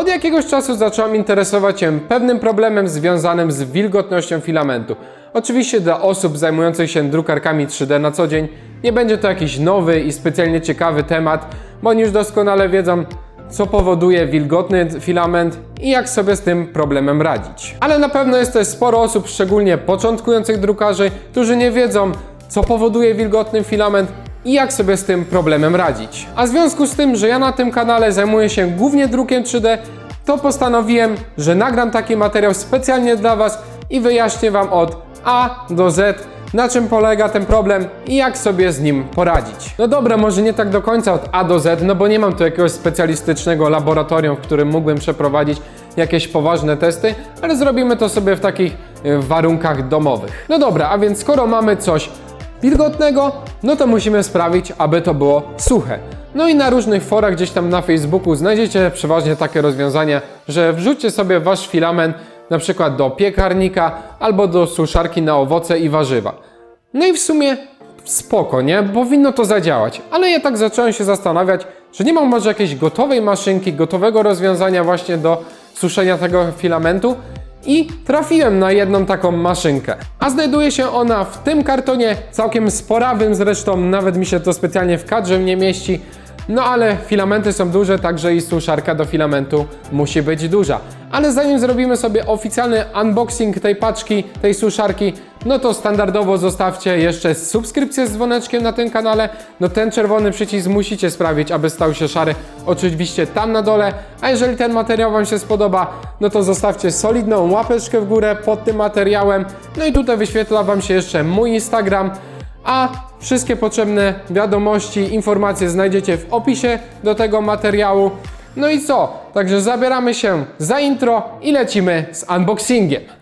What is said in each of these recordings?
Od jakiegoś czasu zacząłem interesować się pewnym problemem związanym z wilgotnością filamentu. Oczywiście dla osób zajmujących się drukarkami 3D na co dzień nie będzie to jakiś nowy i specjalnie ciekawy temat, bo oni już doskonale wiedzą, co powoduje wilgotny filament i jak sobie z tym problemem radzić. Ale na pewno jest też sporo osób, szczególnie początkujących drukarzy, którzy nie wiedzą, co powoduje wilgotny filament i jak sobie z tym problemem radzić. A w związku z tym, że ja na tym kanale zajmuję się głównie drukiem 3D, to postanowiłem, że nagram taki materiał specjalnie dla Was i wyjaśnię Wam od A do Z, na czym polega ten problem i jak sobie z nim poradzić. No dobra, może nie tak do końca od A do Z, no bo nie mam tu jakiegoś specjalistycznego laboratorium, w którym mógłbym przeprowadzić jakieś poważne testy, ale zrobimy to sobie w takich y, warunkach domowych. No dobra, a więc skoro mamy coś wilgotnego, no to musimy sprawić, aby to było suche. No i na różnych forach gdzieś tam na Facebooku znajdziecie przeważnie takie rozwiązania, że wrzućcie sobie wasz filament na przykład do piekarnika albo do suszarki na owoce i warzywa. No i w sumie spoko, nie? Powinno to zadziałać. Ale ja tak zacząłem się zastanawiać, czy nie mam może jakiejś gotowej maszynki, gotowego rozwiązania właśnie do suszenia tego filamentu i trafiłem na jedną taką maszynkę. A znajduje się ona w tym kartonie, całkiem sporawym zresztą, nawet mi się to specjalnie w kadrze nie mieści. No ale filamenty są duże, także i suszarka do filamentu musi być duża. Ale zanim zrobimy sobie oficjalny unboxing tej paczki, tej suszarki, no to standardowo zostawcie jeszcze subskrypcję z dzwoneczkiem na tym kanale. No ten czerwony przycisk musicie sprawić, aby stał się szary. Oczywiście tam na dole. A jeżeli ten materiał Wam się spodoba, no to zostawcie solidną łapeczkę w górę pod tym materiałem. No i tutaj wyświetla Wam się jeszcze mój Instagram. A wszystkie potrzebne wiadomości, informacje znajdziecie w opisie do tego materiału. No i co? Także zabieramy się za intro i lecimy z unboxingiem.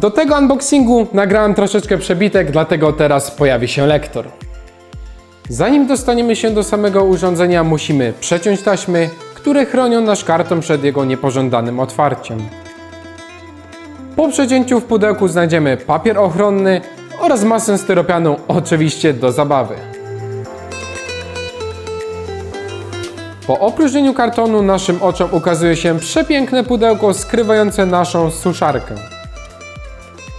Do tego unboxingu nagrałem troszeczkę przebitek, dlatego teraz pojawi się lektor. Zanim dostaniemy się do samego urządzenia, musimy przeciąć taśmy, które chronią nasz karton przed jego niepożądanym otwarciem. Po przecięciu w pudełku znajdziemy papier ochronny oraz masę styropianu, oczywiście do zabawy. Po opróżnieniu kartonu naszym oczom ukazuje się przepiękne pudełko skrywające naszą suszarkę.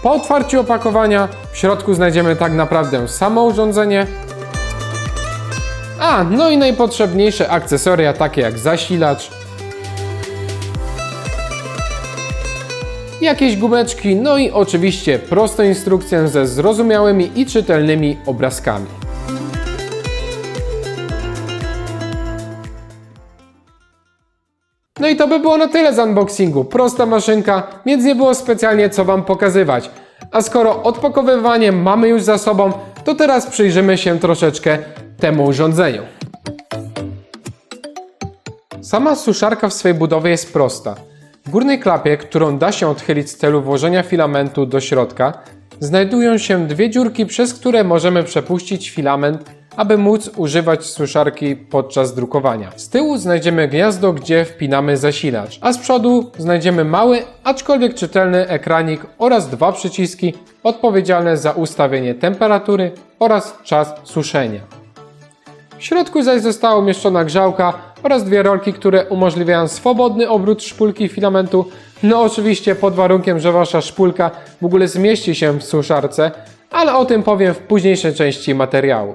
Po otwarciu opakowania w środku znajdziemy tak naprawdę samo urządzenie. A, no i najpotrzebniejsze akcesoria takie jak zasilacz, jakieś gumeczki, no i oczywiście prostą instrukcję ze zrozumiałymi i czytelnymi obrazkami. I to by było na tyle z unboxingu. Prosta maszynka, więc nie było specjalnie co Wam pokazywać. A skoro odpakowywanie mamy już za sobą, to teraz przyjrzymy się troszeczkę temu urządzeniu. Sama suszarka w swojej budowie jest prosta. W górnej klapie, którą da się odchylić w celu włożenia filamentu do środka, znajdują się dwie dziurki, przez które możemy przepuścić filament, aby móc używać suszarki podczas drukowania. Z tyłu znajdziemy gniazdo, gdzie wpinamy zasilacz, a z przodu znajdziemy mały, aczkolwiek czytelny ekranik oraz dwa przyciski odpowiedzialne za ustawienie temperatury oraz czas suszenia. W środku zaś została umieszczona grzałka oraz dwie rolki, które umożliwiają swobodny obrót szpulki filamentu. No oczywiście pod warunkiem, że wasza szpulka w ogóle zmieści się w suszarce, ale o tym powiem w późniejszej części materiału.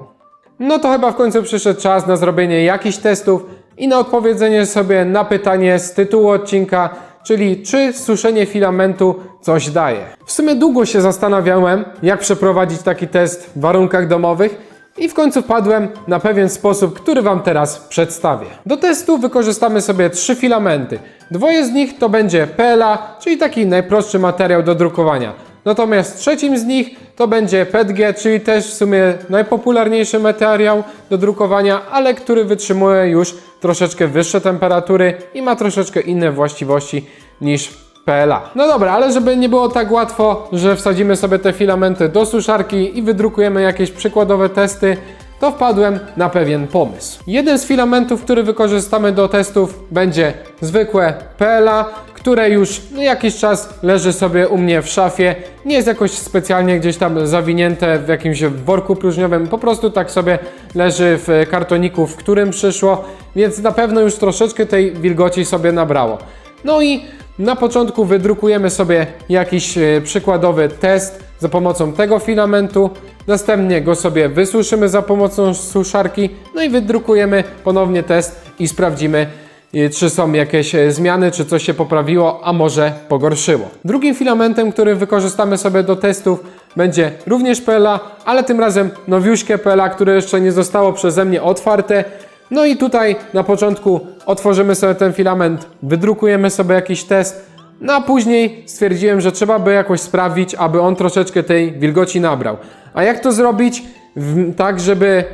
No to chyba w końcu przyszedł czas na zrobienie jakichś testów i na odpowiedzenie sobie na pytanie z tytułu odcinka, czyli czy suszenie filamentu coś daje. W sumie długo się zastanawiałem, jak przeprowadzić taki test w warunkach domowych i w końcu padłem na pewien sposób, który Wam teraz przedstawię. Do testu wykorzystamy sobie trzy filamenty. Dwoje z nich to będzie PLA, czyli taki najprostszy materiał do drukowania. Natomiast trzecim z nich to będzie PETG, czyli też w sumie najpopularniejszy materiał do drukowania, ale który wytrzymuje już troszeczkę wyższe temperatury i ma troszeczkę inne właściwości niż PLA. No dobra, ale żeby nie było tak łatwo, że wsadzimy sobie te filamenty do suszarki i wydrukujemy jakieś przykładowe testy, to wpadłem na pewien pomysł. Jeden z filamentów, który wykorzystamy do testów będzie zwykłe PLA, które już jakiś czas leży sobie u mnie w szafie. Nie jest jakoś specjalnie gdzieś tam zawinięte w jakimś worku próżniowym, po prostu tak sobie leży w kartoniku, w którym przyszło, więc na pewno już troszeczkę tej wilgoci sobie nabrało. No i na początku wydrukujemy sobie jakiś e, przykładowy test za pomocą tego filamentu. Następnie go sobie wysuszymy za pomocą suszarki. No i wydrukujemy ponownie test i sprawdzimy, e, czy są jakieś e, zmiany, czy coś się poprawiło, a może pogorszyło. Drugim filamentem, który wykorzystamy sobie do testów będzie również PLA, ale tym razem nowiuśkie PLA, które jeszcze nie zostało przeze mnie otwarte. No i tutaj na początku otworzymy sobie ten filament, wydrukujemy sobie jakiś test, no a później stwierdziłem, że trzeba by jakoś sprawić, aby on troszeczkę tej wilgoci nabrał. A jak to zrobić w, tak, żeby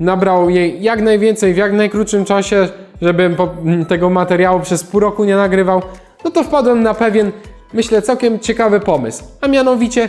nabrał jej jak najwięcej w jak najkrótszym czasie, żebym po, m, tego materiału przez pół roku nie nagrywał, no to wpadłem na pewien, myślę, całkiem ciekawy pomysł. A mianowicie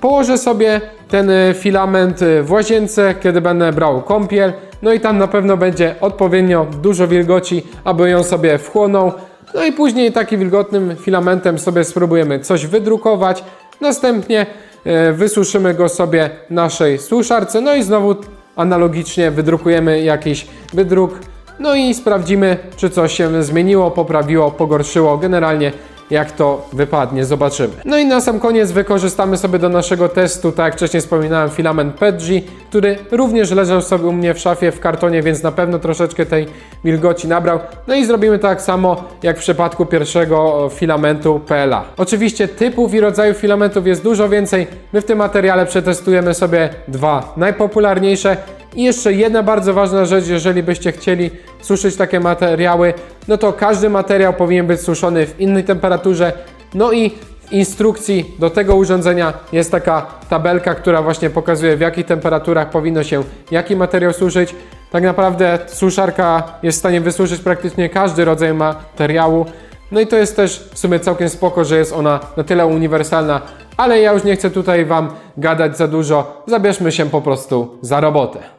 Położę sobie ten y, filament y, w łazience, kiedy będę brał kąpiel. No i tam na pewno będzie odpowiednio dużo wilgoci, aby ją sobie wchłonął. No i później takim wilgotnym filamentem sobie spróbujemy coś wydrukować. Następnie y, wysuszymy go sobie naszej suszarce. No i znowu analogicznie wydrukujemy jakiś wydruk. No i sprawdzimy, czy coś się zmieniło, poprawiło, pogorszyło. Generalnie jak to wypadnie, zobaczymy. No i na sam koniec wykorzystamy sobie do naszego testu, tak jak wcześniej wspominałem, filament PETG, który również leżał sobie u mnie w szafie w kartonie, więc na pewno troszeczkę tej wilgoci nabrał. No i zrobimy tak samo jak w przypadku pierwszego filamentu PLA. Oczywiście typów i rodzajów filamentów jest dużo więcej. My w tym materiale przetestujemy sobie dwa najpopularniejsze. I jeszcze jedna bardzo ważna rzecz, jeżeli byście chcieli suszyć takie materiały, no to każdy materiał powinien być suszony w innej temperaturze. No i w instrukcji do tego urządzenia jest taka tabelka, która właśnie pokazuje w jakich temperaturach powinno się jaki materiał suszyć. Tak naprawdę suszarka jest w stanie wysuszyć praktycznie każdy rodzaj materiału. No i to jest też w sumie całkiem spoko, że jest ona na tyle uniwersalna, ale ja już nie chcę tutaj Wam gadać za dużo. Zabierzmy się po prostu za robotę.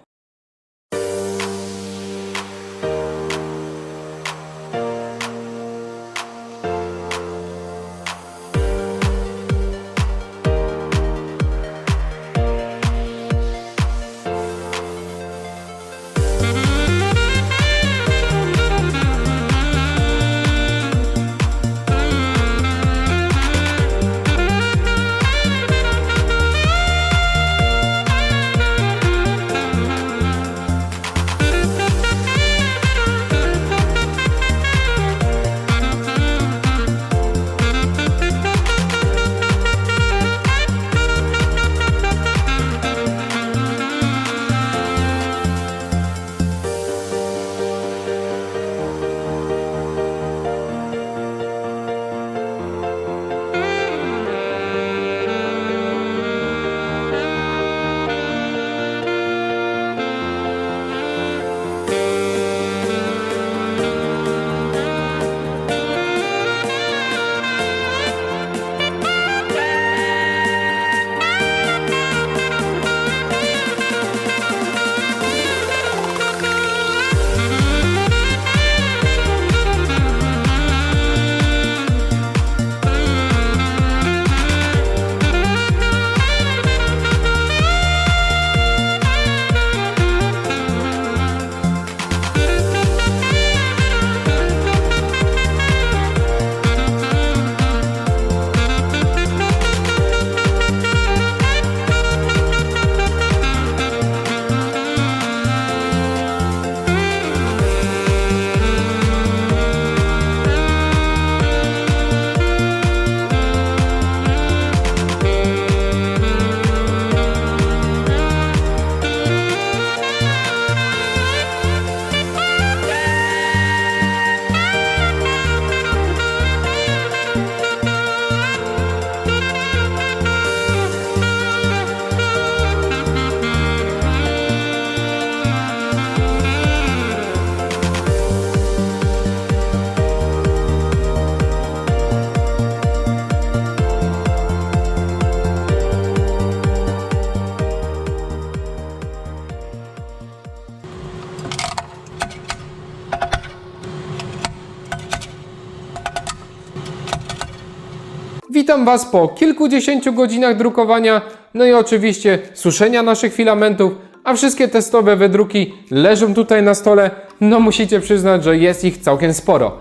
Witam Was po kilkudziesięciu godzinach drukowania, no i oczywiście suszenia naszych filamentów, a wszystkie testowe wydruki leżą tutaj na stole. No musicie przyznać, że jest ich całkiem sporo.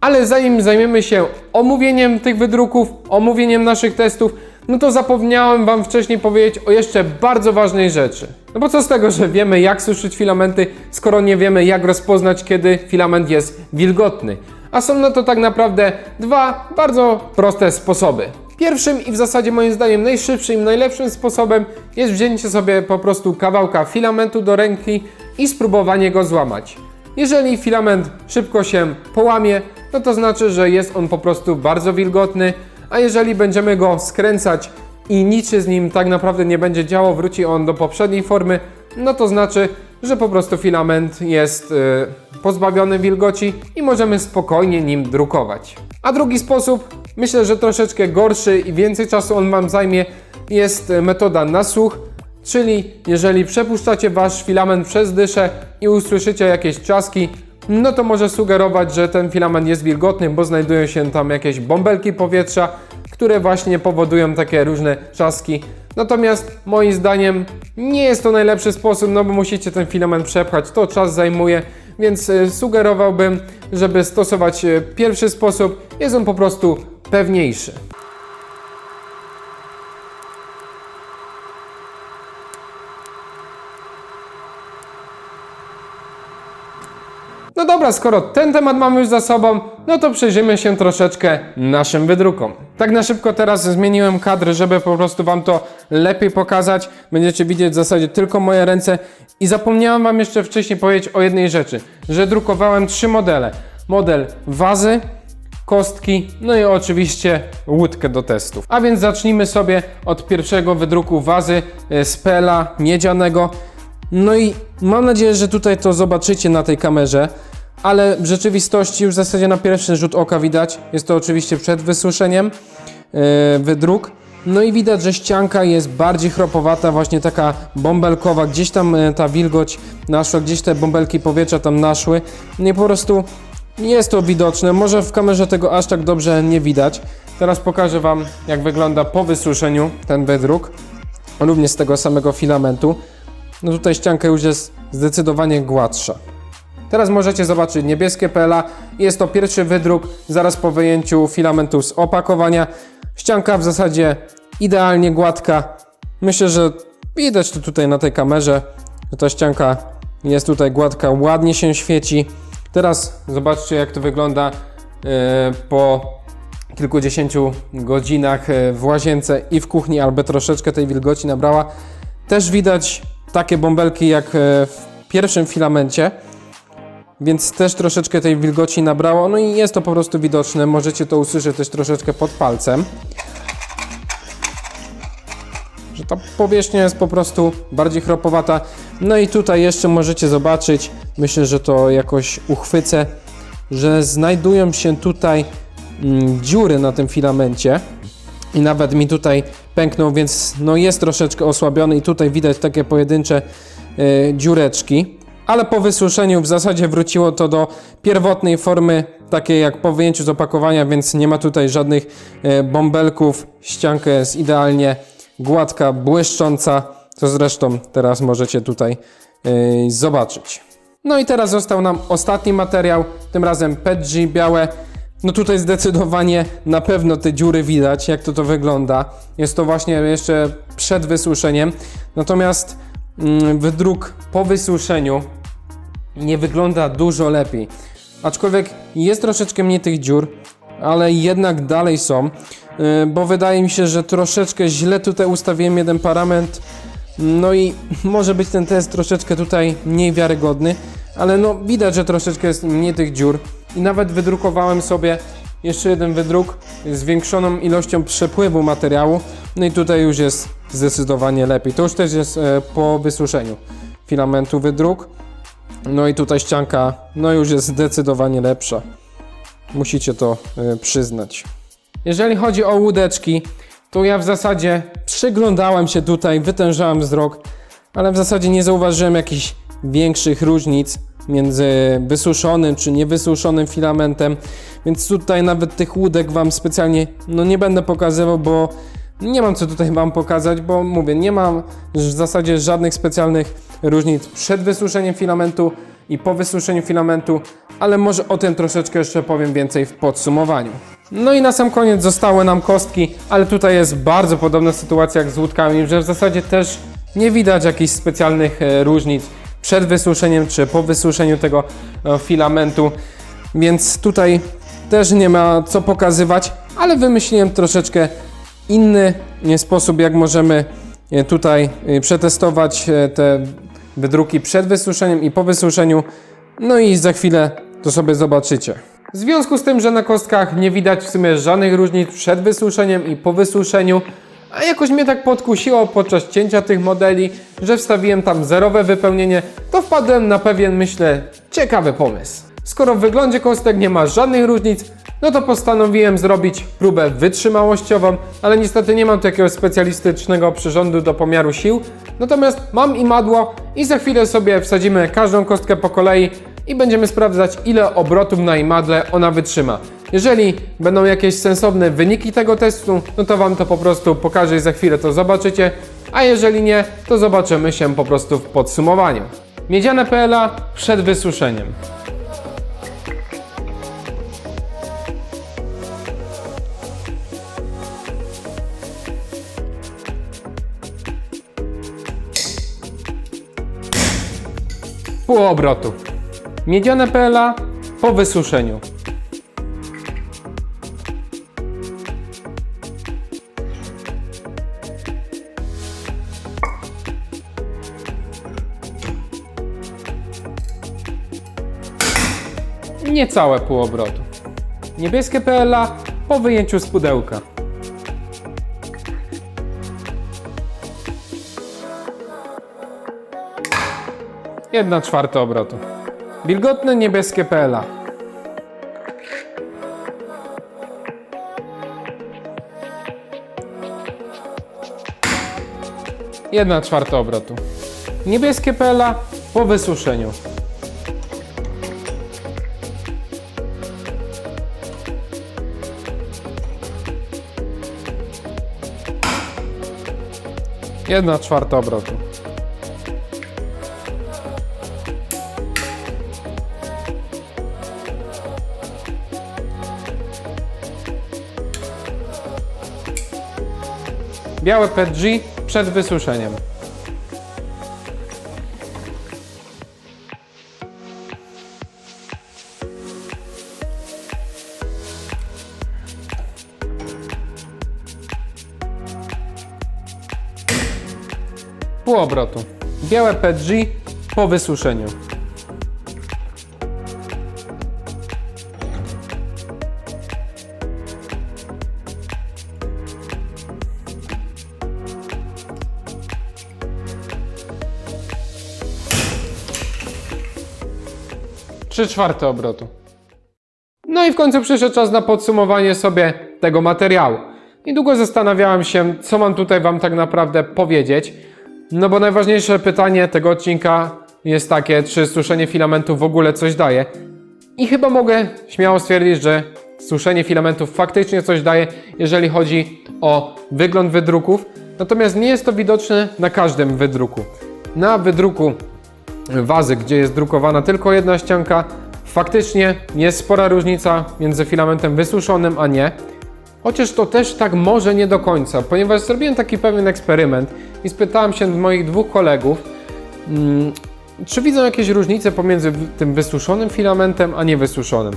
Ale zanim zajmiemy się omówieniem tych wydruków, omówieniem naszych testów, no to zapomniałem Wam wcześniej powiedzieć o jeszcze bardzo ważnej rzeczy. No bo co z tego, że wiemy jak suszyć filamenty, skoro nie wiemy jak rozpoznać, kiedy filament jest wilgotny. A są na to tak naprawdę dwa bardzo proste sposoby. Pierwszym i w zasadzie moim zdaniem najszybszym i najlepszym sposobem jest wzięcie sobie po prostu kawałka filamentu do ręki i spróbowanie go złamać. Jeżeli filament szybko się połamie, no to znaczy, że jest on po prostu bardzo wilgotny, a jeżeli będziemy go skręcać i nic się z nim tak naprawdę nie będzie działo, wróci on do poprzedniej formy, no to znaczy, że po prostu filament jest y, pozbawiony wilgoci i możemy spokojnie nim drukować. A drugi sposób, myślę, że troszeczkę gorszy i więcej czasu on Wam zajmie, jest y, metoda na słuch, Czyli jeżeli przepuszczacie wasz filament przez dyszę i usłyszycie jakieś trzaski, no to może sugerować, że ten filament jest wilgotny, bo znajdują się tam jakieś bąbelki powietrza, które właśnie powodują takie różne trzaski. Natomiast moim zdaniem nie jest to najlepszy sposób, no bo musicie ten filament przepchać, to czas zajmuje, więc y, sugerowałbym, żeby stosować y, pierwszy sposób. Jest on po prostu pewniejszy. No dobra, skoro ten temat mamy już za sobą, no to przejrzymy się troszeczkę naszym wydrukom. Tak na szybko teraz zmieniłem kadry, żeby po prostu Wam to lepiej pokazać. Będziecie widzieć w zasadzie tylko moje ręce. I zapomniałem Wam jeszcze wcześniej powiedzieć o jednej rzeczy, że drukowałem trzy modele. Model wazy, kostki, no i oczywiście łódkę do testów. A więc zacznijmy sobie od pierwszego wydruku wazy e, z pela miedzianego. No i mam nadzieję, że tutaj to zobaczycie na tej kamerze, ale w rzeczywistości już w zasadzie na pierwszy rzut oka widać, jest to oczywiście przed wysuszeniem yy, wydruk. No i widać, że ścianka jest bardziej chropowata, właśnie taka bąbelkowa, gdzieś tam e, ta wilgoć naszła, gdzieś te bąbelki powietrza tam naszły. No i po prostu jest to widoczne, może w kamerze tego aż tak dobrze nie widać. Teraz pokażę Wam, jak wygląda po wysuszeniu ten wydruk, również z tego samego filamentu. No tutaj ścianka już jest zdecydowanie gładsza. Teraz możecie zobaczyć niebieskie PLA. Jest to pierwszy wydruk zaraz po wyjęciu filamentu z opakowania. Ścianka w zasadzie idealnie gładka. Myślę, że widać to tutaj na tej kamerze, że ta ścianka jest tutaj gładka, ładnie się świeci. Teraz zobaczcie jak to wygląda e, po kilkudziesięciu godzinach e, w łazience i w kuchni, albo troszeczkę tej wilgoci nabrała. Też widać takie bąbelki jak e, w pierwszym filamencie, więc też troszeczkę tej wilgoci nabrało. No i jest to po prostu widoczne. Możecie to usłyszeć też troszeczkę pod palcem. Że ta powierzchnia jest po prostu bardziej chropowata. No i tutaj jeszcze możecie zobaczyć, myślę, że to jakoś uchwycę, że znajdują się tutaj mm, dziury na tym filamencie i nawet mi tutaj pęknął, więc no jest troszeczkę osłabiony i tutaj widać takie pojedyncze e, dziureczki. Ale po wysuszeniu w zasadzie wróciło to do pierwotnej formy, takiej jak po wyjęciu z opakowania, więc nie ma tutaj żadnych e, bąbelków. Ścianka jest idealnie gładka, błyszcząca, co zresztą teraz możecie tutaj e, zobaczyć. No i teraz został nam ostatni materiał, tym razem PETG białe. No tutaj zdecydowanie na pewno te dziury widać, jak to to wygląda. Jest to właśnie jeszcze przed wysuszeniem. Natomiast mm, wydruk po wysuszeniu nie wygląda dużo lepiej. Aczkolwiek jest troszeczkę mniej tych dziur, ale jednak dalej są, yy, bo wydaje mi się, że troszeczkę źle tutaj ustawiłem jeden parametr. No i może być ten test troszeczkę tutaj mniej wiarygodny, ale no widać, że troszeczkę jest mniej tych dziur. I nawet wydrukowałem sobie jeszcze jeden wydruk z zwiększoną ilością przepływu materiału. No i tutaj już jest zdecydowanie lepiej. To już też jest e, po wysuszeniu filamentu wydruk. No i tutaj ścianka, no już jest zdecydowanie lepsza. Musicie to e, przyznać. Jeżeli chodzi o łódeczki, to ja w zasadzie przyglądałem się tutaj, wytężałem wzrok, ale w zasadzie nie zauważyłem jakichś większych różnic między wysuszonym czy niewysuszonym filamentem, więc tutaj nawet tych łódek Wam specjalnie no nie będę pokazywał, bo nie mam co tutaj Wam pokazać, bo mówię, nie mam w zasadzie żadnych specjalnych różnic przed wysuszeniem filamentu i po wysuszeniu filamentu, ale może o tym troszeczkę jeszcze powiem więcej w podsumowaniu. No i na sam koniec zostały nam kostki, ale tutaj jest bardzo podobna sytuacja jak z łódkami, że w zasadzie też nie widać jakichś specjalnych e, różnic przed wysuszeniem czy po wysuszeniu tego e, filamentu, więc tutaj też nie ma co pokazywać, ale wymyśliłem troszeczkę inny sposób, jak możemy e, tutaj e, przetestować te wydruki przed wysuszeniem i po wysuszeniu. No i za chwilę to sobie zobaczycie. W związku z tym, że na kostkach nie widać w sumie żadnych różnic przed wysuszeniem i po wysuszeniu, a jakoś mnie tak podkusiło podczas cięcia tych modeli, że wstawiłem tam zerowe wypełnienie, to wpadłem na pewien, myślę, ciekawy pomysł. Skoro w wyglądzie kostek nie ma żadnych różnic, no to postanowiłem zrobić próbę wytrzymałościową, ale niestety nie mam takiego specjalistycznego przyrządu do pomiaru sił. Natomiast mam imadło i za chwilę sobie wsadzimy każdą kostkę po kolei i będziemy sprawdzać ile obrotów na imadle ona wytrzyma. Jeżeli będą jakieś sensowne wyniki tego testu, no to Wam to po prostu pokażę i za chwilę to zobaczycie, a jeżeli nie, to zobaczymy się po prostu w podsumowaniu. Miedziane PLA przed wysuszeniem. Pół obrotu. Miedziane PLA po wysuszeniu. Niecałe pół obrotu. Niebieskie PLA po wyjęciu z pudełka. Jedna czwarta obrotu. Wilgotne niebieskie PLA. Jedna czwarta obrotu. Niebieskie PLA po wysuszeniu. Jedna czwarta obrotu. Białe PG przed wysuszeniem. Pół obrotu. Białe PG po wysuszeniu. Trzy czwarte obrotu. No i w końcu przyszedł czas na podsumowanie sobie tego materiału. Niedługo zastanawiałem się, co mam tutaj Wam tak naprawdę powiedzieć. No bo najważniejsze pytanie tego odcinka jest takie, czy suszenie filamentu w ogóle coś daje. I chyba mogę śmiało stwierdzić, że suszenie filamentów faktycznie coś daje, jeżeli chodzi o wygląd wydruków. Natomiast nie jest to widoczne na każdym wydruku. Na wydruku wazy, gdzie jest drukowana tylko jedna ścianka, faktycznie jest spora różnica między filamentem wysuszonym a nie. Chociaż to też tak może nie do końca, ponieważ zrobiłem taki pewien eksperyment i spytałem się moich dwóch kolegów, mm, czy widzą jakieś różnice pomiędzy tym wysuszonym filamentem a niewysuszonym.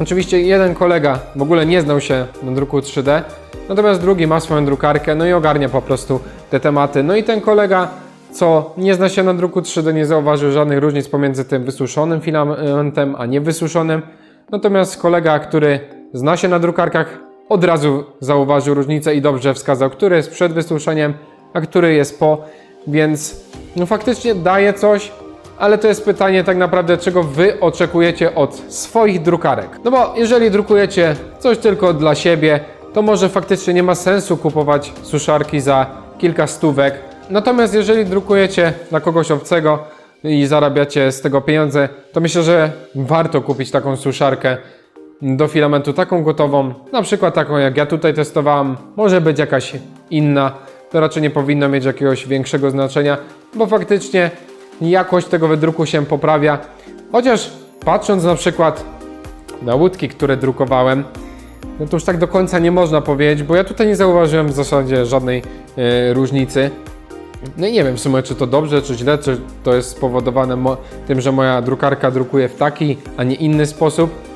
Oczywiście jeden kolega w ogóle nie znał się na druku 3D, natomiast drugi ma swoją drukarkę, no i ogarnia po prostu te tematy. No i ten kolega, co nie zna się na druku 3D, nie zauważył żadnych różnic pomiędzy tym wysuszonym filamentem a niewysuszonym. Natomiast kolega, który zna się na drukarkach, od razu zauważył różnicę i dobrze wskazał, który jest przed wysuszeniem, a który jest po, więc no faktycznie daje coś, ale to jest pytanie tak naprawdę, czego wy oczekujecie od swoich drukarek. No bo jeżeli drukujecie coś tylko dla siebie, to może faktycznie nie ma sensu kupować suszarki za kilka stówek. Natomiast jeżeli drukujecie dla kogoś obcego, i zarabiacie z tego pieniądze, to myślę, że warto kupić taką suszarkę do filamentu, taką gotową, na przykład taką jak ja tutaj testowałem, może być jakaś inna, to raczej nie powinno mieć jakiegoś większego znaczenia, bo faktycznie jakość tego wydruku się poprawia, chociaż patrząc na przykład na łódki, które drukowałem, no to już tak do końca nie można powiedzieć, bo ja tutaj nie zauważyłem w zasadzie żadnej e, różnicy. No i nie wiem w sumie, czy to dobrze, czy źle, czy to jest spowodowane tym, że moja drukarka drukuje w taki, a nie inny sposób.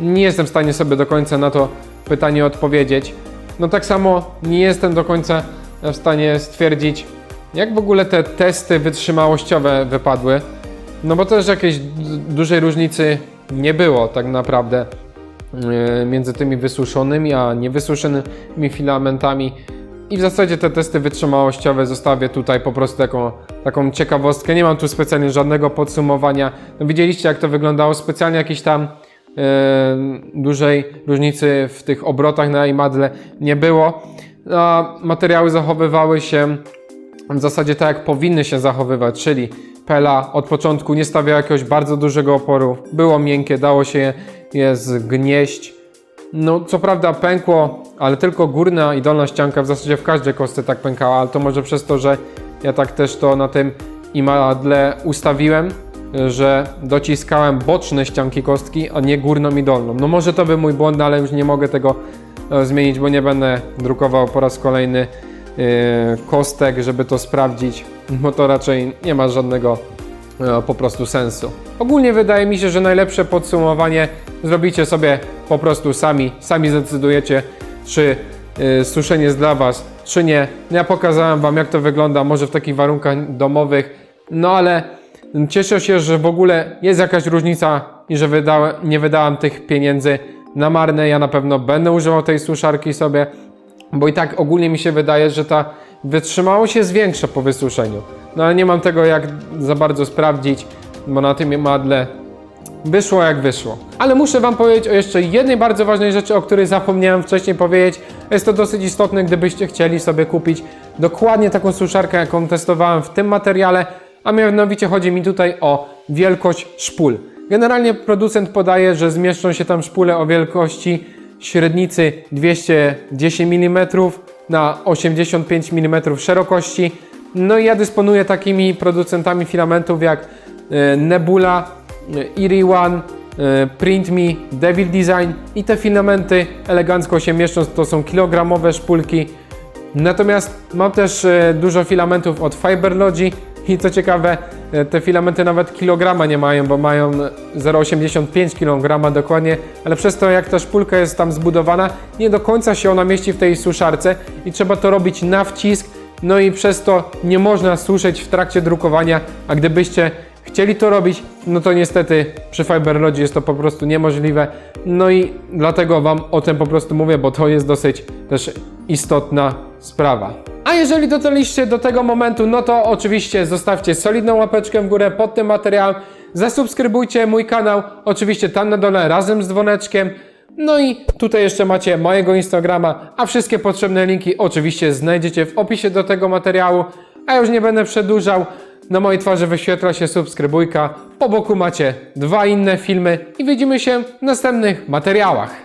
Nie jestem w stanie sobie do końca na to pytanie odpowiedzieć. No tak samo nie jestem do końca w stanie stwierdzić, jak w ogóle te testy wytrzymałościowe wypadły. No bo też jakiejś dużej różnicy nie było tak naprawdę e, między tymi wysuszonymi a niewysuszonymi filamentami. I w zasadzie te testy wytrzymałościowe zostawię tutaj po prostu taką, taką ciekawostkę. Nie mam tu specjalnie żadnego podsumowania. No widzieliście jak to wyglądało, specjalnie jakiejś tam dużej różnicy w tych obrotach na imadle nie było. A materiały zachowywały się w zasadzie tak jak powinny się zachowywać, czyli pela od początku nie stawiała jakiegoś bardzo dużego oporu, było miękkie, dało się je, je zgnieść. No, co prawda pękło, ale tylko górna i dolna ścianka, w zasadzie w każdej kostce tak pękała, ale to może przez to, że ja tak też to na tym imadle ustawiłem, że dociskałem boczne ścianki kostki, a nie górną i dolną. No może to był mój błąd, ale już nie mogę tego e, zmienić, bo nie będę drukował po raz kolejny e, kostek, żeby to sprawdzić, bo to raczej nie ma żadnego e, po prostu sensu. Ogólnie wydaje mi się, że najlepsze podsumowanie zrobicie sobie po prostu sami, sami zdecydujecie, czy suszenie jest dla Was, czy nie. Ja pokazałem Wam, jak to wygląda, może w takich warunkach domowych, no ale cieszę się, że w ogóle jest jakaś różnica i że wydałem, nie wydałem tych pieniędzy na marne. Ja na pewno będę używał tej suszarki sobie, bo i tak ogólnie mi się wydaje, że ta wytrzymałość jest większa po wysuszeniu. No ale nie mam tego jak za bardzo sprawdzić, bo na tym madle wyszło jak wyszło. Ale muszę Wam powiedzieć o jeszcze jednej bardzo ważnej rzeczy, o której zapomniałem wcześniej powiedzieć. Jest to dosyć istotne, gdybyście chcieli sobie kupić dokładnie taką suszarkę, jaką testowałem w tym materiale, a mianowicie chodzi mi tutaj o wielkość szpul. Generalnie producent podaje, że zmieszczą się tam szpule o wielkości średnicy 210 mm na 85 mm szerokości. No i ja dysponuję takimi producentami filamentów jak e, Nebula, e, Erie One, e, Print Me, Devil Design i te filamenty elegancko się mieszczą, to są kilogramowe szpulki. Natomiast mam też dużo filamentów od Fiberlogi i co ciekawe, e, te filamenty nawet kilograma nie mają, bo mają 0,85 kg dokładnie, ale przez to jak ta szpulka jest tam zbudowana, nie do końca się ona mieści w tej suszarce i trzeba to robić na wcisk, no i przez to nie można suszyć w trakcie drukowania, a gdybyście chcieli to robić, no to niestety przy Fiberlogie jest to po prostu niemożliwe. No i dlatego Wam o tym po prostu mówię, bo to jest dosyć też istotna sprawa. A jeżeli dotarliście do tego momentu, no to oczywiście zostawcie solidną łapeczkę w górę pod tym materiałem, zasubskrybujcie mój kanał, oczywiście tam na dole razem z dzwoneczkiem. No i tutaj jeszcze macie mojego Instagrama, a wszystkie potrzebne linki oczywiście znajdziecie w opisie do tego materiału. A już nie będę przedłużał. Na mojej twarzy wyświetla się subskrybujka. Po boku macie dwa inne filmy i widzimy się w następnych materiałach.